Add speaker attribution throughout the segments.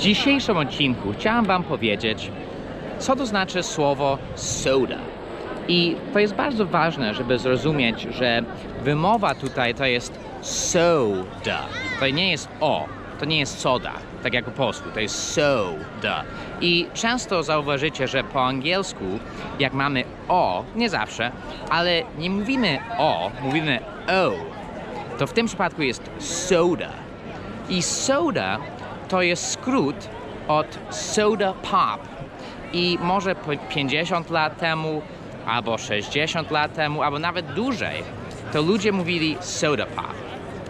Speaker 1: dzisiejszym odcinku chciałem Wam powiedzieć, co to znaczy słowo soda. I to jest bardzo ważne, żeby zrozumieć, że wymowa tutaj to jest soda. To nie jest o, to nie jest soda, tak jak po polsku, to jest soda. I często zauważycie, że po angielsku, jak mamy o, nie zawsze, ale nie mówimy o, mówimy o, to w tym przypadku jest soda. I soda to jest skrót od soda pop. I może po 50 lat temu, albo 60 lat temu, albo nawet dłużej, to ludzie mówili soda pop.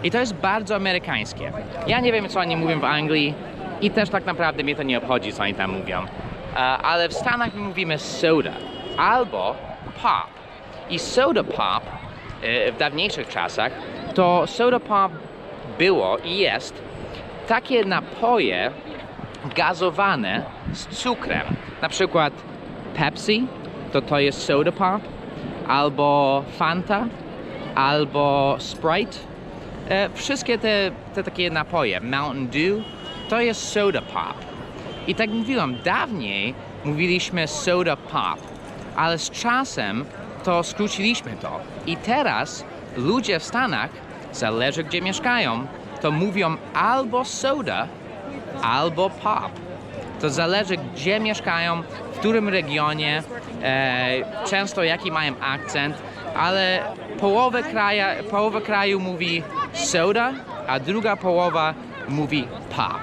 Speaker 1: I to jest bardzo amerykańskie. Ja nie wiem, co oni mówią w Anglii i też tak naprawdę mnie to nie obchodzi, co oni tam mówią. E, Ale w Stanach my mówimy soda albo pop. I soda pop e, w dawniejszych czasach to soda pop było i jest takie napoje gazowane z cukrem. Na przykład Pepsi to to jest soda pop, albo Fanta, albo Sprite. E, wszystkie te, te takie napoje, Mountain Dew, to jest soda pop. I tak mówiłam, dawniej mówiliśmy soda pop, ale z czasem to skróciliśmy to. I teraz ludzie w Stanach, zależy gdzie mieszkają, to mówią albo soda, albo pop. To zależy gdzie mieszkają, w którym regionie, e, często jaki mają akcent, ale połowę, kraja, połowę kraju mówi soda, a druga połowa mówi pop.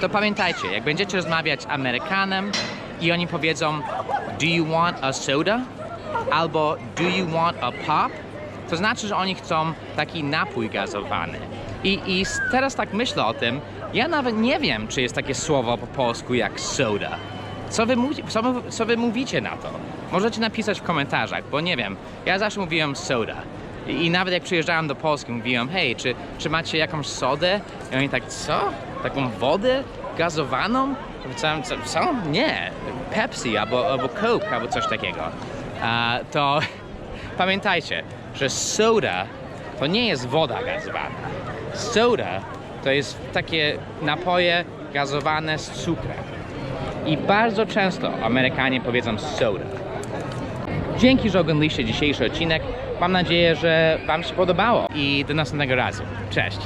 Speaker 1: To pamiętajcie, jak będziecie rozmawiać z Amerykanem i oni powiedzą Do you want a soda? Albo Do you want a pop? To znaczy, że oni chcą taki napój gazowany. I, I teraz tak myślę o tym, ja nawet nie wiem, czy jest takie słowo po polsku jak soda. Co wy, co, co wy mówicie na to? Możecie napisać w komentarzach, bo nie wiem. Ja zawsze mówiłem soda. I, I nawet jak przyjeżdżałem do Polski, mówiłem, hej, czy, czy macie jakąś sodę? I oni tak, co? Taką wodę gazowaną? Co? co, co? Nie. Pepsi albo, albo Coke albo coś takiego. A, to pamiętajcie, że soda to nie jest woda gazowana. Soda to jest takie napoje gazowane z cukrem. I bardzo często Amerykanie powiedzą soda. Dzięki, że oglądaliście dzisiejszy odcinek. Mam nadzieję, że Wam się podobało i do następnego razu. Cześć!